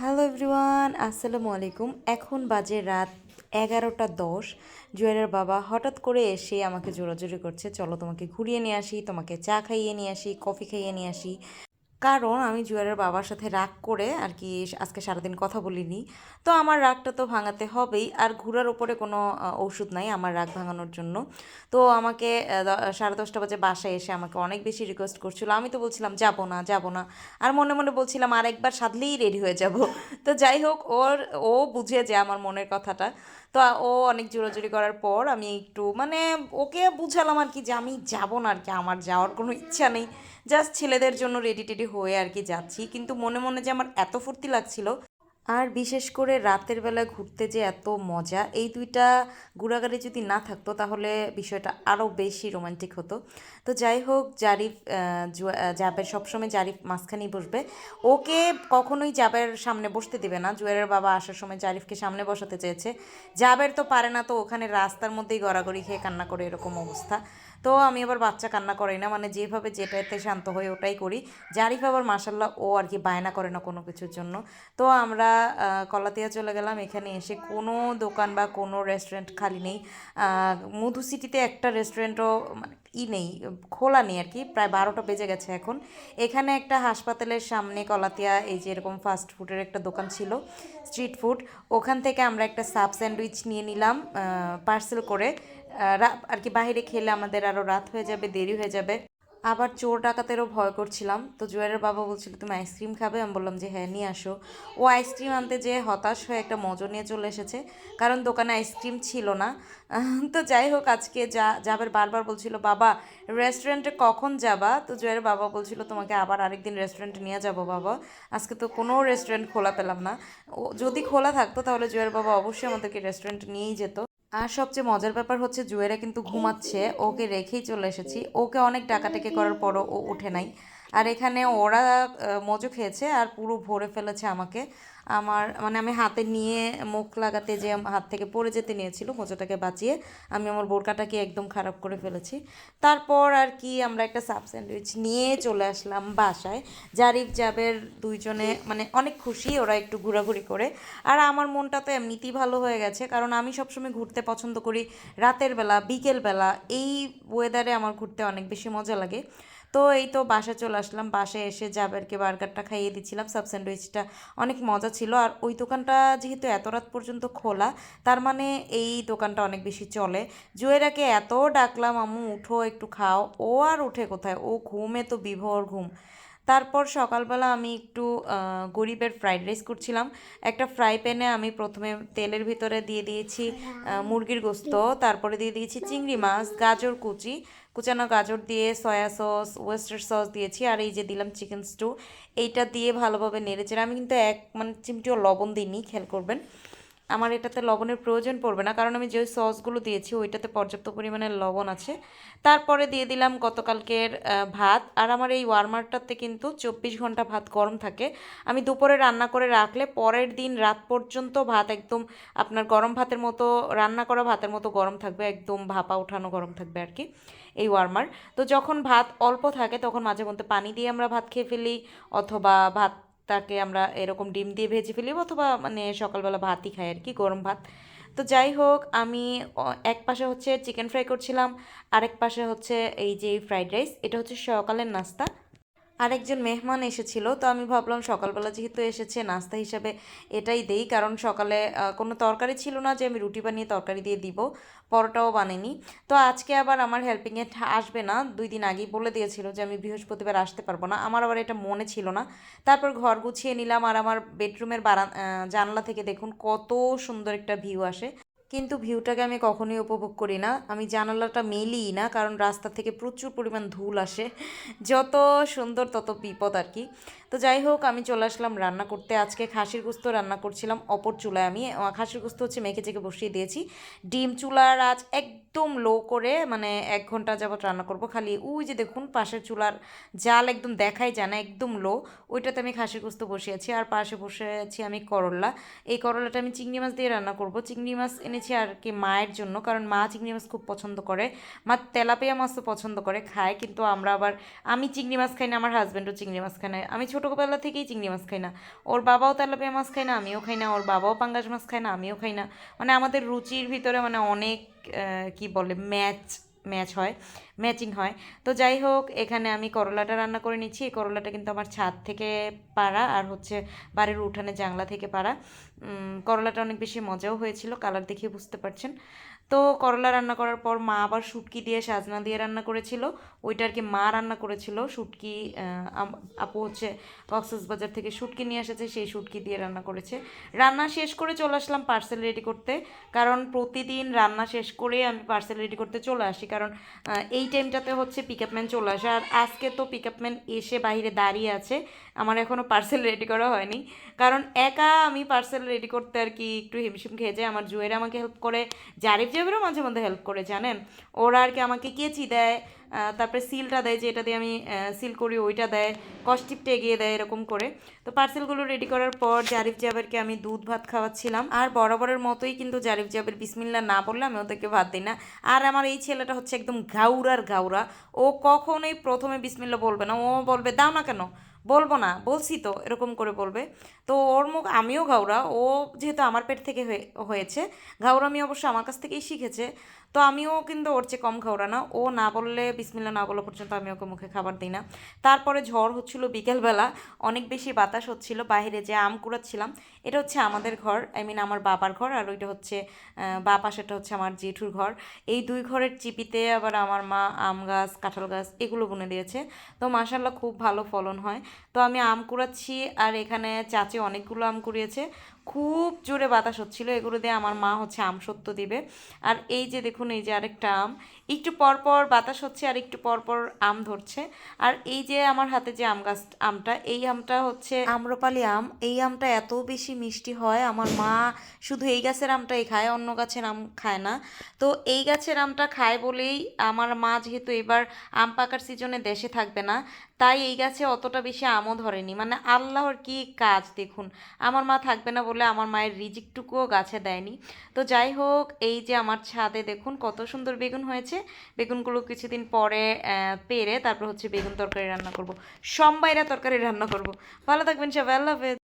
Hello everyone, আসসালামু আলাইকুম। এখন বাজে রাত এগারোটা দশ। জুয়েলের বাবা হঠাৎ করে এসে আমাকে জোরাজোরি করছে। চলো তোমাকে ঘুরিয়ে নিয়ে আসি, তোমাকে চা খাইয়ে নিয়ে আসি, কফি খাইয়ে নিয়ে আসি। কারণ আমি জুয়েলের বাবার সাথে রাগ করে আর কি আজকে সারাদিন কথা বলিনি। তো আমার রাগটা তো ভাঙাতে হবেই। আর ঘোরার ওপরে কোনো ওষুধ নাই আমার রাগ ভাঙানোর জন্য। তো আমাকে সাড়ে দশটা বাজে বাসায় এসে আমাকে অনেক বেশি রিকোয়েস্ট করছিল। আমি তো বলছিলাম, যাব না যাব না। আর মনে মনে বলছিলাম, আর একবার সাধলেই রেডি হয়ে যাব। তো যাই হোক, ওর, ও বুঝে যে আমার মনের কথাটা। তো ও অনেক জোরাজুরি করার পর আমি একটু মানে ওকে বুঝালাম আর কি যে আমি যাব না আর কি। আমার যাওয়ার কোনো ইচ্ছা নেই। জাস্ট ছেলেদের জন্য রেডি টেডি হয়ে আর কি যাচ্ছি। কিন্তু মনে মনে যে আমার এত ফুর্তি লাগছিল। আর বিশেষ করে রাতের বেলা ঘুরতে যে এত মজা, এই দুইটা ঘোরাঘুরি যদি না থাকতো তাহলে বিষয়টা আরও বেশি রোমান্টিক হতো। তো যাই হোক, জারিফ জাবের সবসময় জারিফ মাঝখানেই বসবে। ওকে কখনোই জাবের সামনে বসতে দেবে না। জুয়েলের বাবা আসার সময় জারিফকে সামনে বসাতে চেয়েছে। জাবের তো পারে না, তো ওখানে রাস্তার মধ্যেই গড়াগড়ি খেয়ে কান্না করে এরকম অবস্থা। তো আমি আবার বাচ্চা কান্না করি না। মানে যেভাবে যেটাতে শান্ত হয়ে ওটাই করি। জারিফ আবার মাসাল্লাহ ও আর কি বায়না করে না কোনো কিছুর জন্য। তো আমরা কলাতিয়া চলে গেলাম। এখানে এসে কোনো দোকান বা কোনো রেস্টুরেন্ট খালি নেই। মধু সিটিতে একটা রেস্টুরেন্টও মানে ই নেই, খোলা নেই আর কি। প্রায় বারোটা বেজে গেছে এখন। এখানে একটা হাসপাতালের সামনে কলাতিয়া, এই যে এরকম ফাস্ট ফুডের একটা দোকান ছিল স্ট্রিট ফুড ওখান থেকে আমরা একটা সাব স্যান্ডউইচ নিয়ে নিলাম পার্সেল করে। আর কি বাইরে খেলে আমাদের আরও রাত হয়ে যাবে, দেরি হয়ে যাবে। আবার চোর ডাকাতেরও ভয় করছিলাম। তো জুয়ারের বাবা বলছিল, তুমি আইসক্রিম খাবে? আমি বললাম যে হ্যাঁ নিয়ে আসো। ও আইসক্রিম আনতে যে হতাশ হয়ে একটা মজো নিয়ে চলে এসেছে। কারণ দোকানে আইসক্রিম ছিল না। তো যাই হোক, আজকে যা যাবার বারবার বলছিল, বাবা, রেস্টুরেন্টে কখন যাবা? তো জুয়ারের বাবা বলছিল, তোমাকে আবার আরেকদিন রেস্টুরেন্টে নিয়ে যাব, বাবা। আজকে তো কোনো রেস্টুরেন্ট খোলা পেলাম না। ও যদি খোলা থাকতো, তাহলে জুয়ের বাবা অবশ্যই আমাদেরকে রেস্টুরেন্ট নিয়েই যেত। আর সবচেয়ে মজার ব্যাপার হচ্ছে জুয়েরা কিন্তু ঘুমাচ্ছে, ওকে রেখেই চলে এসেছি। ওকে অনেক ডাকাটেকে করার পরও ও উঠে নাই। আর এখানে ওরা মজু খেয়েছে আর পুরো ভরে ফেলেছে আমাকে। আমার মানে আমি হাতে নিয়ে মুখ লাগাতে যে হাত থেকে পড়ে যেতে নিয়েছিল মোজাটাকে বাঁচিয়ে আমি আমার বোরকাটাকে একদম খারাপ করে ফেলেছি। তারপর আর কি আমরা একটা সাব স্যান্ডউইচ নিয়ে চলে আসলাম বাসায়। জারিফ জাবের দুইজনে মানে অনেক খুশি ওরা একটু ঘোরাঘুরি করে। আর আমার মনটা তো এমনিতেই ভালো হয়ে গেছে, কারণ আমি সবসময় ঘুরতে পছন্দ করি রাতের বেলা, বিকেল বেলা। এই ওয়েদারে আমার ঘুরতে অনেক বেশি মজা লাগে। তো এই তো বাসায় চলে আসলাম। বাসায় এসে জাবেরকে বার্গারটা খাইয়ে দিচ্ছিলাম, সাব স্যান্ডউইচটা অনেক মজা ছিল। আর ওই দোকানটা যেহেতু এত রাত পর্যন্ত খোলা, তার মানে এই দোকানটা অনেক বেশি চলে। জুয়েরাকে এত ডাকলাম, আম্মু, উঠো, একটু খাও। ও আর উঠে কোথায়? ও ঘুমে তো বিভোর ঘুম। তারপর সকালবেলা আমি একটু গরিবের ফ্রাইড রাইস করছিলাম। একটা ফ্রাই প্যানে আমি প্রথমে তেলের ভিতরে দিয়ে দিয়েছি মুরগির গোস্ত, তারপরে দিয়ে দিয়েছি চিংড়ি মাছ, গাজর কুচি কুচানো গাজর দিয়ে সয়া সস ওয়েস্টার সস দিয়েছি, আর এই যে দিলাম চিকেন স্টু এইটা দিয়ে ভালোভাবে নেড়েচেড়ে আমি কিন্তু এক মানে চিমটিও লবণ দিইনি, খেয়াল করবেন। আমার এটাতে লবণের প্রয়োজন পড়বে না, কারণ আমি যে সসগুলো দিয়েছি ওইটাতে পর্যাপ্ত পরিমাণে লবণ আছে। তারপরে দিয়ে দিলাম গতকালকের ভাত, আর আমার এই ওয়ার্মারটাতে কিন্তু চব্বিশ ঘণ্টা ভাত গরম থাকে। আমি দুপুরে রান্না করে রাখলে পরের দিন রাত পর্যন্ত ভাত একদম আপনার গরম ভাতের মতো, রান্না করা ভাতের মতো গরম থাকবে, একদম ভাপা উঠানো গরম থাকবে আর কি এই ওয়ার্মার। তো যখন ভাত অল্প থাকে তখন মাঝে মধ্যে পানি দিয়ে আমরা ভাত খেয়ে ফেলি, অথবা ভাত তাকে আমরা এরকম ডিম দিয়ে ভেজে ফেলি অথবা মানে সকালবেলা ভাতই খাই আর কি, গরম ভাত। তো যাই হোক, আমি এক পাশে হচ্ছে চিকেন ফ্রাই করছিলাম, আরেক পাশে হচ্ছে এই যে ফ্রাইড রাইস এটা হচ্ছে সকালের নাস্তা। আরেকজন মেহমান এসেছিল, তো আমি ভাবলাম সকালবেলা যেহেতু এসেছে, নাস্তা হিসাবে এটাই দেই। কারণ সকালে কোনো তরকারি ছিল না যে আমি রুটি বানিয়ে তরকারি দিয়ে দিব, পরোটাও বানাইনি তো আজকে আবার আমার হেল্পিংয়ে আসবে না। দুই দিন আগেই বলে দিয়েছিল যে আমি বৃহস্পতিবার আসতে পারব না। আমার আবার এটা মনে ছিল না। তারপর ঘর গুছিয়ে নিলাম আর আমার বেডরুমের বারান জানলা থেকে দেখুন কত সুন্দর একটা ভিউ আসে। কিন্তু ভিউটাকে আমি কখনোই উপভোগ করি না। আমি জানালাটা মেলিই না, কারণ রাস্তা থেকে প্রচুর পরিমাণ ধুল আসে। যত সুন্দর তত বিপদ আর কি। তো যাই হোক, আমি চলে আসলাম রান্না করতে। আজকে খাসির গুস্ত রান্না করছিলাম অপর চুলায় আমি। খাসির গুস্ত হচ্ছে মেখে চেকে বসিয়ে দিয়েছি। ডিম চুলার আজ একদম লো করে মানে এক ঘণ্টা যাবত রান্না করব। খালি ওই যে দেখুন, পাশের চুলার জাল একদম দেখাই যায় না, একদম লো। ওইটাতে আমি খাসির গুস্ত বসিয়েছি আর পাশে বসে আছি আমি করলা। এই করলাটা আমি চিংড়ি মাছ দিয়ে রান্না করব। চিংড়ি মাছ এনেছি আর কি মায়ের জন্য, কারণ মা চিংড়ি মাছ খুব পছন্দ করে। মা তেলাপিয়া মাছও পছন্দ করে, খায়, কিন্তু আমরা আবার, আমি চিংড়ি মাছ খাই না, আমার হাজব্যান্ডও চিংড়ি মাছ খায় না। আমি ছোটোবেলা থেকেই চিংড়ি মাছ খাই না। ওর বাবাও তেলাপিয়া মাছ খায় না, আমিও খাই না। ওর বাবাও পাঙ্গাস মাছ খায় না, আমিও খাই না। মানে আমাদের রুচির ভিতরে মানে অনেক কি বলে, ম্যাচ ম্যাচ হয়। ম্যাচিং হয়। তো যাই হোক এখানে আমি করলাটা রান্না করে নিচ্ছি। এই করলাটা কিন্তু আমার ছাদ থেকে পাড়া আর হচ্ছে বাড়ির উঠানে জাংলা থেকে পাড়া। করলাটা অনেক বেশি মজাও হয়েছিল কালার দেখিয়ে বুঝতে পারছেন। তো করলা রান্না করার পর মা আবার শুটকি দিয়ে সাজনা দিয়ে রান্না করেছিল। ওইটা আর কি মা রান্না করেছিল। শুটকি আপু হচ্ছে কক্সবাজার থেকে শুটকি নিয়ে এসেছে সেই শুটকি দিয়ে রান্না করেছে। রান্না শেষ করে চলে আসলাম পার্সেল রেডি করতে। কারণ প্রতিদিন রান্না শেষ করে আমি পার্সেল রেডি করতে চলে আসি। কারণ আহ, এই টাইমটাতে হচ্ছে পিক ম্যান চলে আসে। আর আজকে তো পিক ম্যান এসে বাইরে দাঁড়িয়ে আছে। আমার এখনও পার্সেল রেডি করা হয়নি। কারণ একা আমি পার্সেল রেডি করতে আর কি একটু হিমশিম খেয়ে যায় আমার জুয়ের আমাকে হেল্প করে, জারিফ জাবিরও মাঝে মধ্যে হেল্প করে, জানেন? ওরা আর কি আমাকে কেচি দেয় তারপরে সিলটা দেয়, যেটা দিয়ে আমি সিল করি, ওইটা দেয় কস্টিপটা এগিয়ে দেয়, এরকম করে। তো পার্সেলগুলো রেডি করার পর জারিফ জাবেরকে আমি দুধ, ভাত খাওয়াচ্ছিলাম। আর বরাবরের মতোই কিন্তু জারিফ জাবের বিসমিল্লা না বললে আমি ওদেরকে ভাত দিই না। আর আমার এই ছেলেটা হচ্ছে একদম গাউরার গাউরা। ও কখনোই প্রথমে বিসমিল্লা বলবে না। ও বলবে দাও না কেন? বলব না, বলছি তো, এরকম করে বলবে। তো ওর মুখ, আমিও ঘাউরা ও যেহেতু আমার পেট থেকে হয়ে- হয়েছে ঘাউরামি অবশ্য আমার কাছ থেকেই শিখেছে। তো আমিও কিন্তু ওর চেয়ে কম খাওয়া না, ও না বললে বিসমিল্লা না বলা পর্যন্ত আমি ওকে মুখে খাবার দিই না। তারপরে ঝড় হচ্ছিল বিকেলবেলা, অনেক বেশি বাতাস হচ্ছিল, বাইরে যে আম কুড়াচ্ছিলাম, এটা হচ্ছে আমাদের ঘর, আই মিন আমার বাবার ঘর, আর ওইটা হচ্ছে বা পাশেটা হচ্ছে আমার জেঠুর ঘর। এই দুই ঘরের চিপিতে আবার আমার মা, আম গাছ, কাঁঠাল গাছ, এগুলো বুনে দিয়েছে। তো মাসাল্লাহ খুব ভালো ফলন হয়। তো আমি আম কুড়াচ্ছি আর এখানে চাচি অনেকগুলো আম কুড়িয়েছে। খুব জোরে বাতাস হচ্ছিল। এগুলো দিয়ে আমার মা হচ্ছে আম সত্য দিবে। আর এই যে দেখুন, এই যে আরেকটা আম, একটু পর পর বাতাস হচ্ছে আর একটু পর পর আম ধরছে। আর এই যে আমার হাতে যে আম গাছ, আমটা, এই আমটা হচ্ছে আম্রপালি আম। এই আমটা এত বেশি মিষ্টি হয়, আমার মা শুধু এই গাছের আমটাই খায়, অন্য গাছের আম খায় না। তো এই গাছের আমটা খায় বলেই আমার মা যেহেতু এবার আম পাকার সিজনে দেশে থাকবে না, তাই এই গাছে অতটা বেশি আমও ধরেনি। মানে আল্লাহর কি কাজ দেখুন, আমার মা থাকবে না বলে আমার মায়ের রিজিকটুকুও গাছে দেয়নি। তো যাই হোক, এই যে আমার ছাদে দেখুন কত সুন্দর বেগুন হয়েছে। বেগুনগুলো কিছুদিন পরে পেরে তারপর হচ্ছে বেগুন তরকারি রান্না করব। সম্বাইরা তরকারি রান্না করব। ভালো থাকবেন সবাই, আল্লাহ হাফেজ।